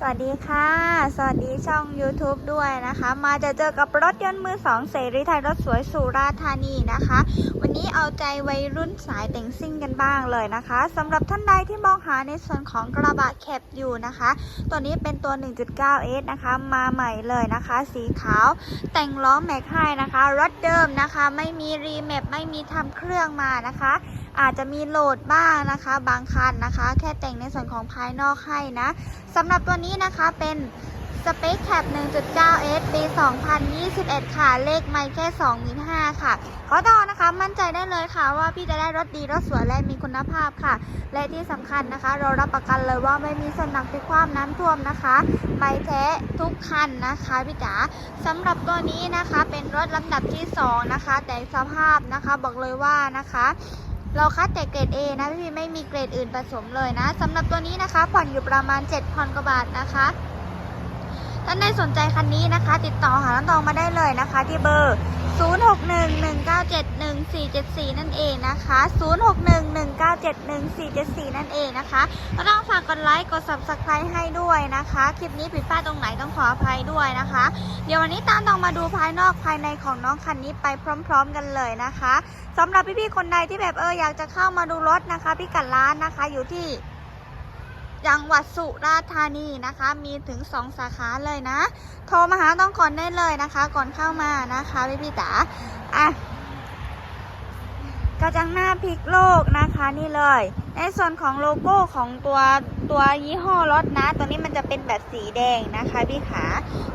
สวัสดีค่ะ สวัสดีช่อง YouTube ด้วยนะคะ มาจะเจอกับรถยนต์มือสองเสรีไทยรถสวยสุราษฎร์ธานีนะคะ วันนี้เอาใจวัยรุ่นสายแต่งซิ่งกันบ้างเลยนะคะสำหรับท่านใดที่มองหาในส่วนของกระบะแคปอยู่นะคะ ตัวนี้เป็นตัว 1.9S นะคะ มาใหม่เลยนะคะ สีขาว แต่งล้อแม็กให้นะคะ รถเดิมนะคะ ไม่มีรีแมปไม่มีทำเครื่องมานะคะ อาจจะมีโหลดบ้างนะคะ บางคันนะคะ แค่แต่งในส่วนของภายนอกให้นะสำหรับตัวนี้นะคะเป็นสเปคแคป 1.9S ปี 2021 ค่ะ เลขไม่แค่25,000ค่ะขอต่อนะคะ มั่นใจได้เลยค่ะว่าพี่จะได้รถดี รถสวย และมีคุณภาพค่ะ และที่สำคัญนะคะ เรารับประกันเลยว่าไม่มีส่วนหนักที่ความน้ำท่วมนะคะไม่แท้ทุกคันนะคะพี่จ๋าสำหรับตัวนี้นะคะเป็นรถลำดับที่ 2 นะคะ แต่สภาพนะคะบอกเลยว่านะคะ เราคัดแต่เกรด A นะพี่ไม่มีเกรดอื่นผสมเลยนะสำหรับตัวนี้นะคะ ผ่อนอยู่ประมาณ7,000กว่าบาทนะคะท่านใดสนใจคันนี้นะคะ ติดต่อหาน้องตองมาได้เลยนะคะ ที่เบอร์ 0611971474 นั่นเองนะคะ 0611971474 นั่นเองนะคะก็ต้องฝากกดไลค์กด subscribe ให้ด้วยนะคะ คลิปนี้ผิดพลาดตรงไหนต้องขออภัยด้วยนะคะ เดี๋ยววันนี้ตามต้องมาดูภายนอกภายในของน้องคันนี้ไปพร้อม ๆ กันเลยนะคะสำหรับพี่ๆคนใดที่แบบเอออยากจะเข้ามาดูรถนะคะ พี่กัดร้านนะคะอยู่ที่ จังหวัดสุราษฎร์ธานีนะคะ มีถึง 2 สาขาเลยนะ โทรมาหาต้องก่อนได้เลยนะคะ ก่อนเข้ามานะคะพี่พี่ๆจ๋าอะกระจังหน้าพลิกโลกนะคะนี่เลย ในส่วนของโลโก้ของตัวตัวยี่ห้อรถนะ ตัวนี้มันจะเป็นแบบสีแดงนะคะพี่ขา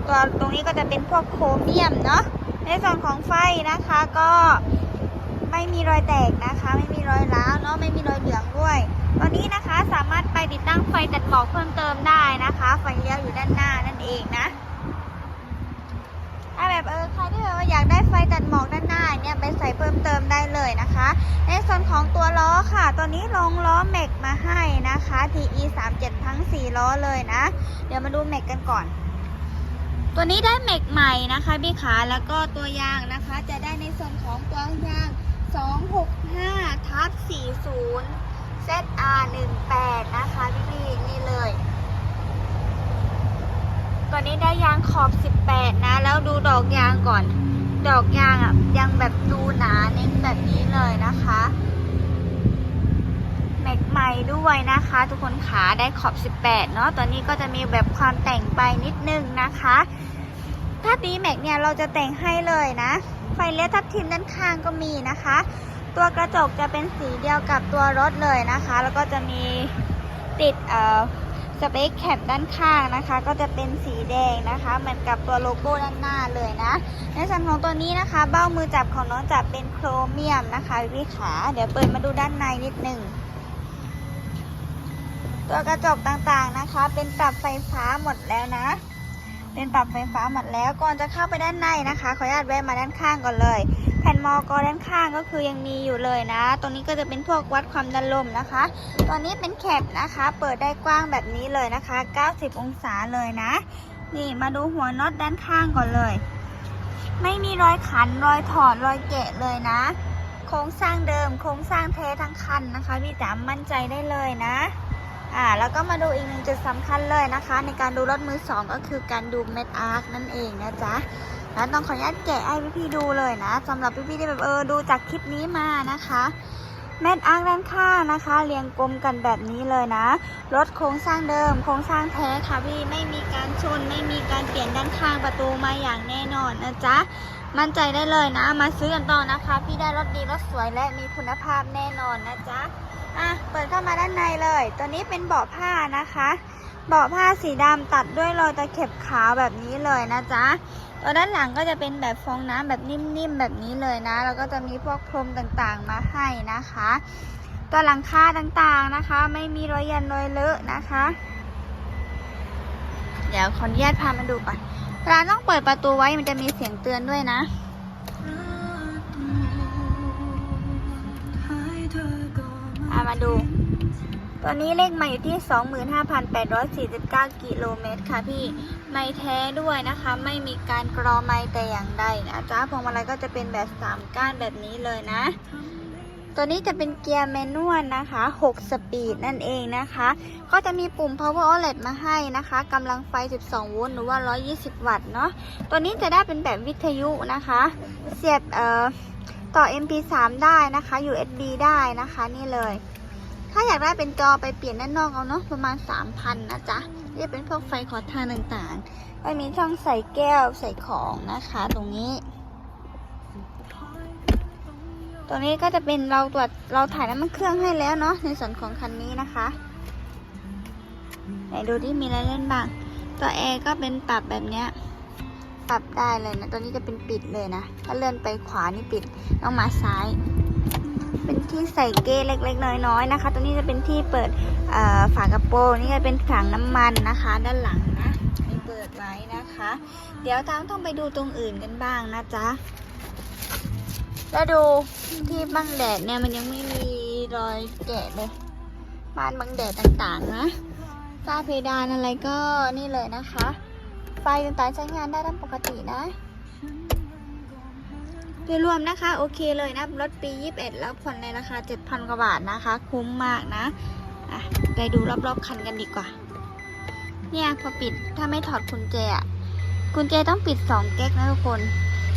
ตัวตรงนี้ก็จะเป็นพวกโครเมียมเนาะในส่วนของไฟนะคะก็ ไม่มีรอยแตกนะคะ ไม่มีรอยร้าวเนาะไม่มีรอยเหลืองด้วยตัวนี้นะคะสามารถไปติดตั้งไฟตัดหมอกเพิ่มเติมได้นะคะ ไฟเลี้ยวอยู่ด้านหน้านั่นเองนะถ้าแบบเออใครที่แบบว่าอยากได้ไฟตัดหมอกด้านหน้าเนี่ยไปใส่เพิ่มเติมได้เลยนะคะ ในส่วนของตัวล้อค่ะ ตัวนี้ลงล้อแม็กมาให้นะคะ TE 3 7ทั้ง 4 ล้อเลยนะ เดี๋ยวมาดูแม็กกันก่อน ตัวนี้ได้แม็กใหม่นะคะพี่ขาแล้วก็ตัวยางนะคะ จะได้ในส่วนของตัวยาง 265ทับ 0ZR18 นะคะพี่พี่นี่เลย ตัวนี้ได้ยางขอบ 18 นะ แล้วดูดอกยางก่อน ดอกยางอะยังแบบดูหนาเน้นแบบนี้เลยนะคะแม็กใหม่ด้วยนะคะ ทุกคนขาได้ขอบ 18 เนาะตัวนี้ก็จะมีแบบความแต่งไปนิดนึงนะคะถ้าตีแม็กเนี่ยเราจะแต่งให้เลยนะ ไฟเลี้ยวทับทิมด้านข้างก็มีนะคะ ตัวกระจกจะเป็นสีเดียวกับตัวรถเลยนะคะ แล้วก็จะมีติดเอ่อสเปคแคปด้านข้างนะคะ ก็จะเป็นสีแดงนะคะ เหมือนกับตัวโลโก้ด้านหน้าเลยนะ ในส่วนของตัวนี้นะคะ เบ้ามือจับของน้องจับเป็นโครเมียมนะคะพี่ขาเดี๋ยวเปิดมาดูด้านในนิดหนึ่งตัวกระจกต่างๆนะคะ เป็นปรับไฟฟ้าหมดแล้วนะ เป็นปรับไฟฟ้าหมดแล้วก่อนจะเข้าไปด้านในนะคะขออนุญาตแวะมาด้านข้างก่อนเลย แผ่นมอกอด้านข้างก็คือยังมีอยู่เลยนะ ตรงนี้ก็จะเป็นพวกวัดความดันลมนะคะ ตัวนี้เป็นแคปนะคะ เปิดได้กว้างแบบนี้เลยนะคะ 90 องศาเลยนะ นี่มาดูหัวน็อตด้านข้างก่อนเลย ไม่มีรอยขันรอยถอดรอยแกะเลยนะ โครงสร้างเดิมโครงสร้างแท้ทั้งคันนะคะพี่จ๋ามั่นใจได้เลยนะอ่าแล้วก็มาดูอีกหนึ่งจุดสำคัญเลยนะคะ ในการดูรถมือสองก็คือการดูเม็ดอาร์คนั่นเองนะจ๊ะ แล้วต้องขออนุญาตแกะให้พี่ๆดูเลยนะสำหรับพี่ๆที่แบบเออดูจากคลิปนี้มานะคะเม็ดอาร์ด้านข้างนะคะ เรียงกลมกันแบบนี้เลยนะรถโครงสร้างเดิม โครงสร้างแท้ค่ะพี่ไม่มีการชน ไม่มีการเปลี่ยนด้านข้างประตูมาอย่างแน่นอนนะจ๊ะมั่นใจได้เลยนะ มาซื้อกันต่อนะคะ พี่ได้รถดีรถสวยและมีคุณภาพแน่นอนนะจ๊ะอะเปิดเข้ามาด้านในเลย ตัวนี้เป็นเบาะผ้านะคะ เบาะผ้าสีดำตัดด้วยรอยตะเข็บขาวแบบนี้เลยนะจ๊ะตัวด้านหลังก็จะเป็นแบบฟองน้ำแบบนิ่มๆแบบนี้เลยนะ แล้วก็จะมีพวกพรมต่างๆมาให้นะคะ ตัวหลังคาต่างๆนะคะ ไม่มีรอยยันรอยเลอะนะคะ เดี๋ยวขออนุญาตพามาดูก่อนเวลาต้องเปิดประตูไว้มันจะมีเสียงเตือนด้วยนะพามาดู ตัวนี้เลขมาอยู่ที่ 25,849 กิโลเมตรค่ะพี่ไม่แท้ด้วยนะคะ ไม่มีการกรอไม่แต่อย่างใดนะจ๊ะพวงมาลัยก็จะเป็นแบบ3ก้านแบบนี้เลยนะ ตัวนี้จะเป็นเกียร์แมนนวลนะคะ 6 สปีดนั่นเองนะคะ ก็จะมีปุ่ม power outlet มาให้นะคะกำลังไฟ 12 โวลต์หรือว่า 120 วัตต์เนาะตัวนี้จะได้เป็นแบบวิทยุนะคะ เสียบเอ่อต่อ MP3 ได้นะคะ USB ได้นะคะนี่เลย ถ้าอยากได้เป็นจอไปเปลี่ยนด้านนอกเอาเนาะประมาณ 3,000 นะจ๊ะนี่เป็นพวกไฟขอทานต่างๆก็มีช่องใส่แก้วใส่ของนะคะ ตรงนี้ตัวนี้ก็จะเป็นเราตรวจเราถ่ายน้ำมันเครื่องให้แล้วเนาะในส่วนของคันนี้นะคะไหนดูที่มีอะไรเล่นบ้าง ตัวแอร์ก็เป็นปรับแบบเนี้ยปรับได้เลยนะ ตัวนี้จะเป็นปิดเลยนะ ถ้าเลื่อนไปขวานี่ปิด ต้องมาซ้าย เป็นที่ใส่เกเล็ก ๆ น้อยๆนะคะตัวนี้จะเป็นที่เปิดฝากระโปรงนี่จะเป็นถังน้ำมันนะคะ ด้านหลังนะให้เปิดไว้นะคะ เดี๋ยวตามต้องไปดูตรงอื่นกันบ้างนะจ๊ะแล้วดูที่บังแดดเนี่ยมันยังไม่มีรอยแกะเลยบ้านบังแดดต่างๆนะฝ้าเพดานอะไรก็นี่เลยนะคะ ไฟต่างๆใช้งานได้ตามปกตินะ โดยรวมนะคะ โอเคเลยนะรถปี 21 แล้วผ่อนในราคา 7,000 กว่าบาทนะคะ คุ้มมากนะะไปดูรอบๆคันกันดีกว่า เนี่ยพอปิดถ้าไม่ถอดกุญแจกุญแจต้องปิด 2 แก๊กนะทุกคน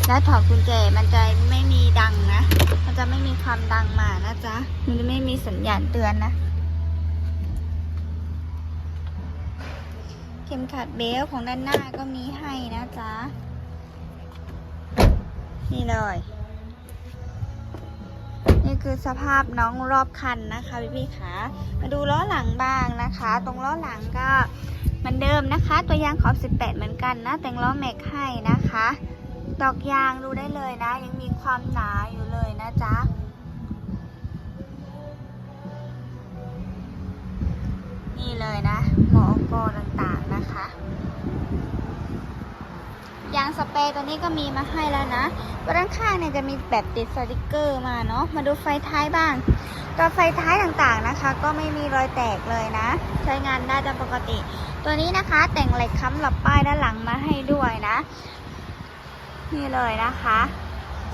แล้วถอดกุญแจมันจะไม่มีดังนะ มันจะไม่มีความดังมานะจ๊ะ มันจะไม่มีสัญญาณเตือนนะ เข็มขัดเบลของด้านหน้าก็มีให้นะจ๊ะ นี่เลย นี่คือสภาพน้องรอบคันนะคะพี่พี่ๆคะมาดูล้อหลังบ้างนะคะ ตรงล้อหลังก็เหมือนเดิมนะคะ ตัวยางขอบ 18 เหมือนกันนะ แต่งล้อแม็กให้นะคะดอกยางดูได้เลยนะ ยังมีความหนาอยู่เลยนะจ๊ะนี่เลยนะหมอกต่างๆนะคะ ยางสเปรย์ตัวนี้ก็มีมาให้แล้วนะตัวด้านข้างเนี่ยจะมีแบบติดสติกเกอร์มาเนาะ มาดูไฟท้ายบ้าง ตัวไฟท้ายต่างๆนะคะ ก็ไม่มีรอยแตกเลยนะ ใช้งานได้ตามปกติ ตัวนี้นะคะแต่งเหล็กค้ำหลับป้ายด้านหลังมาให้ด้วยนะ นี่เลยนะคะ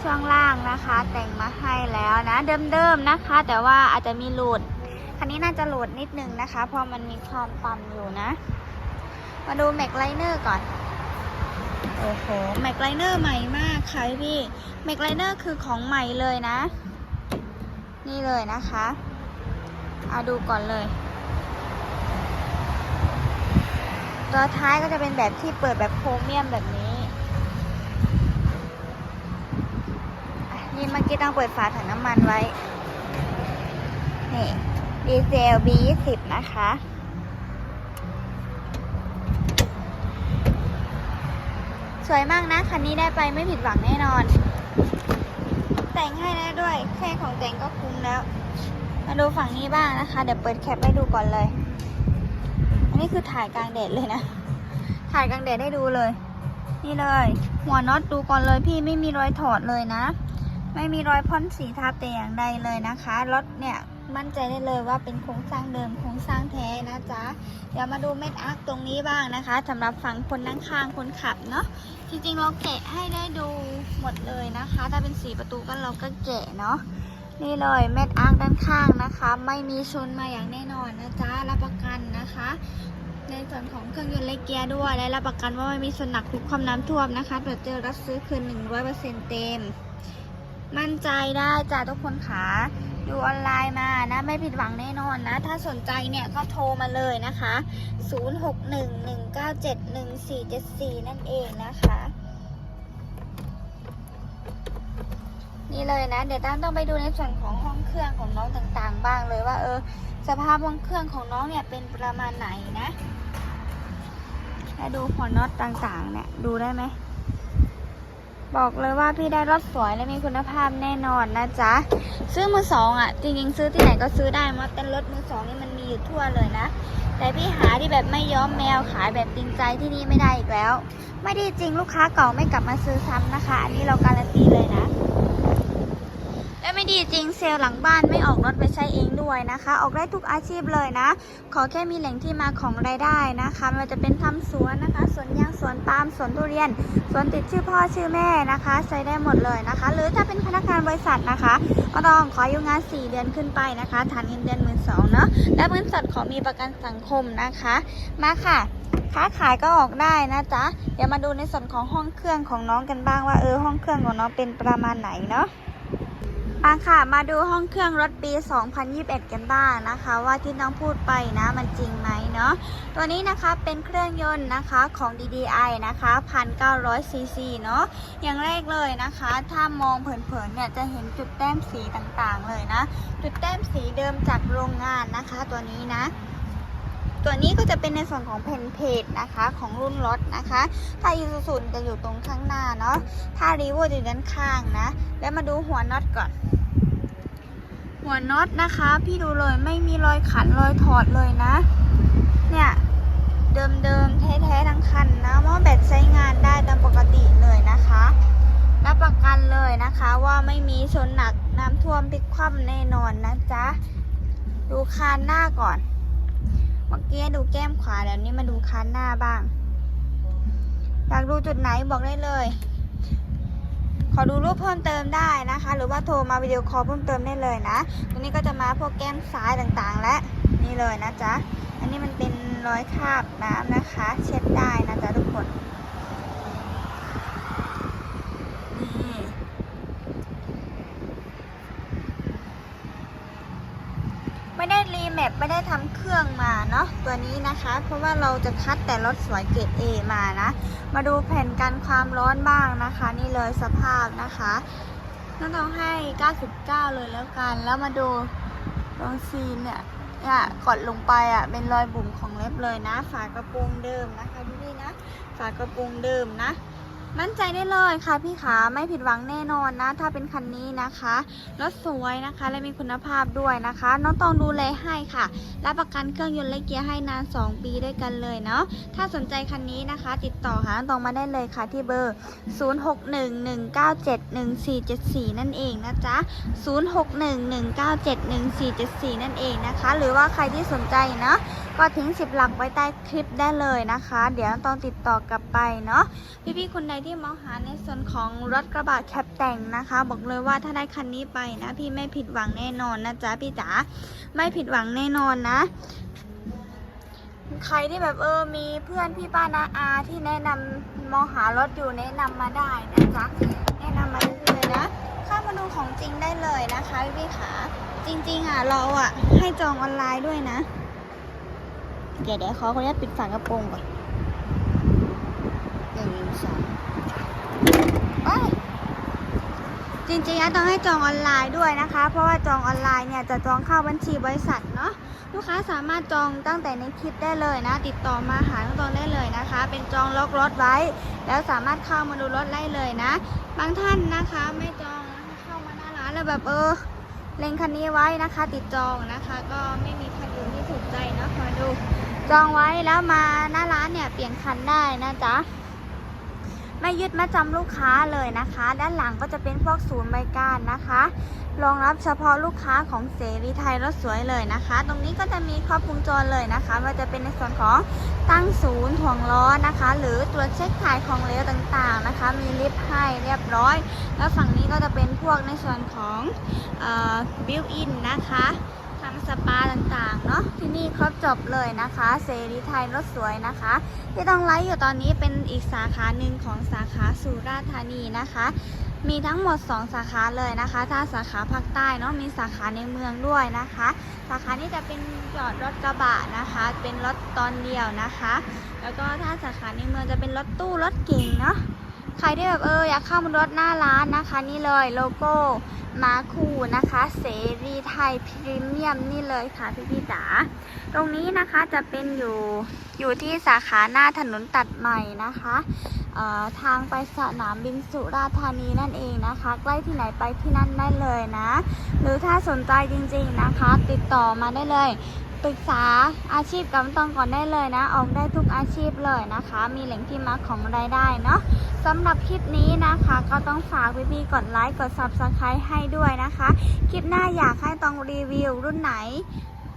ช่วงล่างนะคะ แต่งมาให้แล้วนะ เดิมๆนะคะ แต่ว่าอาจจะมีหลุด คันนี้น่าจะหลุดนิดนึงนะคะ เพราะมันมีความต่ำอยู่นะ มาดูแม็กไลเนอร์ก่อน โอ้โหแม็กไลเนอร์ใหม่มากค่ะพี่แม็กไลเนอร์คือของใหม่เลยนะ นี่เลยนะคะเอาดูก่อนเลย ตัวท้ายก็จะเป็นแบบที่เปิดแบบโครเมียมแบบนี้นี่เมื่อกี้ต้องเปิดฝาถังน้ำมันไว้ นี่ดีเซล B20 นะคะ วยมากนะ คันนี้ได้ไปไม่ผิดหวังแน่นอน แต่งให้ได้ด้วย แค่ของแต่งก็คุ้มแล้ว มาดูฝั่งนี้บ้างนะคะ เดี๋ยวเปิดแคปให้ดูก่อนเลย อันนี้คือถ่ายกลางแดดเลยนะ ถ่ายกลางแดดให้ดูเลย นี่เลย หัวน็อตดูก่อนเลยพี่ไม่มีรอยถอดเลยนะ ไม่มีรอยพ่นสีทับแต่อย่างใดเลยนะคะ รถเนี่ย มั่นใจได้เลยว่าเป็นโครงสร้างเดิมโครงสร้างแท้นะจ๊ะ เดี๋ยวมาดูเม็ดอาร์คตรงนี้บ้างนะคะสำหรับฝั่งคนนั่งข้างคนขับเนาะจริงๆเราแกะให้ได้ดูหมดเลยนะคะ ถ้าเป็นสีประตูก็เราก็แกะเนาะนี่เลยเม็ดอาร์คด้านข้างนะคะ ไม่มีชนมาอย่างแน่นอนนะจ๊ะรับประกันนะคะในส่วนของเครื่องยนต์และเกียร์ด้วยและรับประกันว่าไม่มีชนหนักพลิกความน้ำท่วมนะคะตรวจเจอรับซื้อคืน100%เต็ม มั่นใจได้จ้ะทุกคนขา ดูออนไลน์มานะ ไม่ผิดหวังแน่นอนนะ ถ้าสนใจเนี่ยก็โทรมาเลยนะคะ 0611971474 นั่นเองนะคะ นี่เลยนะ เดี๋ยวตั้งต้องไปดูในส่วนของห้องเครื่องของน้องต่างๆ บ้างเลยว่าเออ สภาพห้องเครื่องของน้องเนี่ยเป็นประมาณไหนนะแล้วดูหัวน็อตต่างๆ เนี่ย ดูได้ไหม บอกเลยว่าพี่ได้รถสวยและมีคุณภาพแน่นอนนะจ๊ะ ซื้อมือสองอะ จริงๆ ซื้อที่ไหนก็ซื้อได้มาแต่รถมือสองนี่มันมีอยู่ทั่วเลยนะ แต่พี่หาที่แบบไม่ย้อมแมวขายแบบจริงใจที่นี่ไม่ได้อีกแล้ว ไม่ดีจริงลูกค้าเก่าไม่กลับมาซื้อซ้ำนะคะ อันนี้เราการันตีเลยนะ และไม่ดีจริงเซลล์หลังบ้านไม่ออกรถไปใช้เองด้วยนะคะ ออกได้ทุกอาชีพเลยนะ ขอแค่มีแหล่งที่มาของรายได้นะคะไม่ว่าจะเป็นทำสวนนะคะสวนยางสวนปาล์มสวนทุเรียนสวนติดชื่อพ่อชื่อแม่นะคะ ใช้ได้หมดเลยนะคะ หรือถ้าเป็นพนักงานบริษัทนะคะก็ต้องขออายุงาน 4 เดือนขึ้นไปนะคะฐานเงินเดือนหมื่นสองเนาะและบริษัทขอมีประกันสังคมนะคะ มาค่ะค้าขายก็ออกได้นะจ๊ะ เดี๋ยวมาดูในส่วนของห้องเครื่องของน้องกันบ้างว่าเออห้องเครื่องของน้องเป็นประมาณไหนเนาะ มาค่ะ มาดูห้องเครื่องรถปี 2021 กันบ้างนะคะ ว่าที่น้องพูดไปนะมันจริงไหมเนาะตัวนี้นะคะเป็นเครื่องยนต์นะคะของ DDI นะคะ1,900ซีซีเนาะอย่างแรกเลยนะคะ ถ้ามองเผินๆเนี่ยจะเห็นจุดแต้มสีต่างๆเลยนะ จุดแต้มสีเดิมจากโรงงานนะคะตัวนี้นะ ตัวนี้ก็จะเป็นในส่วนของเพนเพจนะคะของรุ่นรถนะคะ ถ้าอีซูซูจะอยู่ตรงข้างหน้าเนาะ ถ้ารีโวจะอยู่ด้านข้างนะ แล้วมาดูหัวน็อตก่อน หัวน็อตนะคะ พี่ดูเลยไม่มีรอยขันรอยถอดเลยนะ เนี่ยเดิมๆแท้ๆทั้งคันนะหม้อแบตใช้งานได้ตามปกติเลยนะคะรับประกันเลยนะคะว่าไม่มีชนหนักน้ำท่วมพลิกคว่ำแน่นอนนะจ๊ะ ดูคานหน้าก่อน เมื่อกี้ดูแก้มขวาแล้วนี่มาดูคันหน้าบ้าง อยากดูจุดไหนบอกได้เลย ขอดูรูปเพิ่มเติมได้นะคะ หรือว่าโทรมาวิดีโอคอลเพิ่มเติมได้เลยนะตรงนี้ก็จะมาพวกแก้มซ้ายต่างๆ และนี่เลยนะจ๊ะ อันนี้มันเป็นรอยคราบน้ำนะคะ เช็ดได้นะจ๊ะทุกคนไม่ได้รี แมปไม่ได้ทำเครื่องมาเนาะตัวนี้นะคะ เพราะว่าเราจะคัดแต่รถสวยเกรด A มานะ มาดูแผ่นกันความร้อนบ้างนะคะ นี่เลยสภาพนะคะน้องต้องให้ 99 เลยแล้วกัน แล้วมาดูตรงซีนเนี่ยเนี่ยกดลงไปอะเป็นรอยบุ๋มของเล็บเลยนะ ฝากระโปรงเดิมนะคะดูดินะ ฝากระโปรงเดิมนะ มั่นใจได้เลยค่ะพี่ขาไม่ผิดหวังแน่นอนนะ ถ้าเป็นคันนี้นะคะรถสวยนะคะและมีคุณภาพด้วยนะคะ น้องต้องดูแลให้ค่ะรับประกันเครื่องยนต์และเกียร์ให้นาน 2 ปีด้วยกันเลยเนาะถ้าสนใจคันนี้นะคะ ติดต่อหาน้องตองมาได้เลยค่ะที่เบอร์ 0611971474 นั่นเองนะจ๊ะ 0611971474 นั่นเองนะคะ หรือว่าใครที่สนใจเนาะก็ทิ้ง10หลักไว้ใต้คลิปได้เลยนะคะ เดี๋ยวต้องติดต่อกลับไปเนาะพี่ๆคนใดที่มองหาในส่วนของรถกระบะแคปแต่งนะคะ บอกเลยว่าถ้าได้คันนี้ไปนะ พี่ไม่ผิดหวังแน่นอนนะจ๊ะพี่จ๋าไม่ผิดหวังแน่นอนนะใครที่แบบเออมีเพื่อนพี่ป้านาอาที่แนะนำมองหารถอยู่แนะนำมาได้นะจ๊ะแนะนำมาได้เลยนะข้ามาดูของจริงได้เลยนะคะพี่ขาจริงๆอะเราอะให้จองออนไลน์ด้วยนะ เดี๋ยวเดี๋ยวขอขออนุญาตปิดฝากระโปรงก่อนหนึ่งสองเอ้ยจริงๆอะต้องให้จองออนไลน์ด้วยนะคะ เพราะว่าจองออนไลน์เนี่ยจะจองเข้าบัญชีบริษัทเนาะลูกค้าสามารถจองตั้งแต่ในคลิปได้เลยนะ ติดต่อมาหาน้องตองได้เลยนะคะ เป็นจองล็อกรถไว้ แล้วสามารถเข้ามาดูรถได้เลยนะ บางท่านนะคะไม่จองเข้ามาหน้าร้านแล้วแบบเออเล็งคันนี้ไว้นะคะ ติดจองนะคะ ก็ไม่มีคันอื่นที่ถูกใจเนาะมาดู จองไว้แล้วมาหน้าร้านเนี่ยเปลี่ยนคันได้นะจ๊ะไม่ยึดมาจำลูกค้าเลยนะคะ ด้านหลังก็จะเป็นพวกศูนย์บริการนะคะ รองรับเฉพาะลูกค้าของเสรีไทยรถสวยเลยนะคะ ตรงนี้ก็จะมีครอบวงจรเลยนะคะว่าจะเป็นในส่วนของตั้งศูนย์ถ่วงล้อนะคะ หรือตรวจเช็คถ่ายของเหลวต่างๆนะคะ มีลิฟต์ให้เรียบร้อย แล้วฝั่งนี้ก็จะเป็นพวกในส่วนของบิวอินนะคะ ทำสปาต่างๆ เนาะที่นี่ครบจบเลยนะคะเสรีไทยรถสวยนะคะ ที่ต้องไลฟ์อยู่ตอนนี้เป็นอีกสาขาหนึ่งของสาขาสุราษฎร์ธานีนะคะ มีทั้งหมด 2 สาขาเลยนะคะ ถ้าสาขาภาคใต้เนาะมีสาขาในเมืองด้วยนะคะ สาขานี้จะเป็นจอดรถกระบะนะคะ เป็นรถตอนเดียวนะคะ แล้วก็ถ้าสาขาในเมืองจะเป็นรถตู้รถเก่งเนาะ ใครที่แบบเอออยากเข้ามารถหน้าร้านนะคะ นี่เลยโลโก้มาคูนะคะ เสรีไทยพรีเมียมนี่เลยค่ะพี่พี่จ๋าตรงนี้นะคะจะเป็นอยู่อยู่ที่สาขาหน้าถนนตัดใหม่นะคะทางไปสนามบินสุราษฎร์ธานีนั่นเองนะคะ ใกล้ที่ไหนไปที่นั่นได้เลยนะ หรือถ้าสนใจจริงๆนะคะ ติดต่อมาได้เลยปรึกษาอาชีพกับตองก่อนได้เลยนะ ออกได้ทุกอาชีพเลยนะคะ มีแหล่งที่มาของรายได้เนาะ สำหรับคลิปนี้นะคะ ก็ต้องฝากพี่ๆกดไลค์กด subscribe ให้ด้วยนะคะ คลิปหน้าอยากให้ต้องรีวิวรุ่นไหน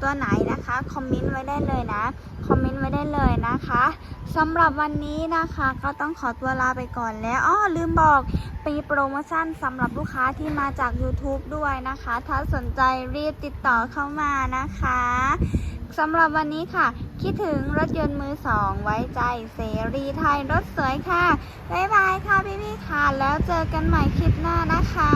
ตัวไหนนะคะคอมเมนต์ไว้ได้เลยนะคอมเมนต์ไว้ได้เลยนะคะสำหรับวันนี้นะคะก็ต้องขอตัวลาไปก่อนแล้วอ้อลืมบอกมีโปรโมชั่นสำหรับลูกค้าที่มาจาก YouTube ด้วยนะคะ ถ้าสนใจรีบติดต่อเข้ามานะคะสำหรับวันนี้ค่ะ คิดถึงรถยนต์ สองไว้ใจเสรีไทยรถสวยค่ะ บ๊ายบายค่ะพี่ๆค่ะ แล้วเจอกันใหม่คลิปหน้านะคะ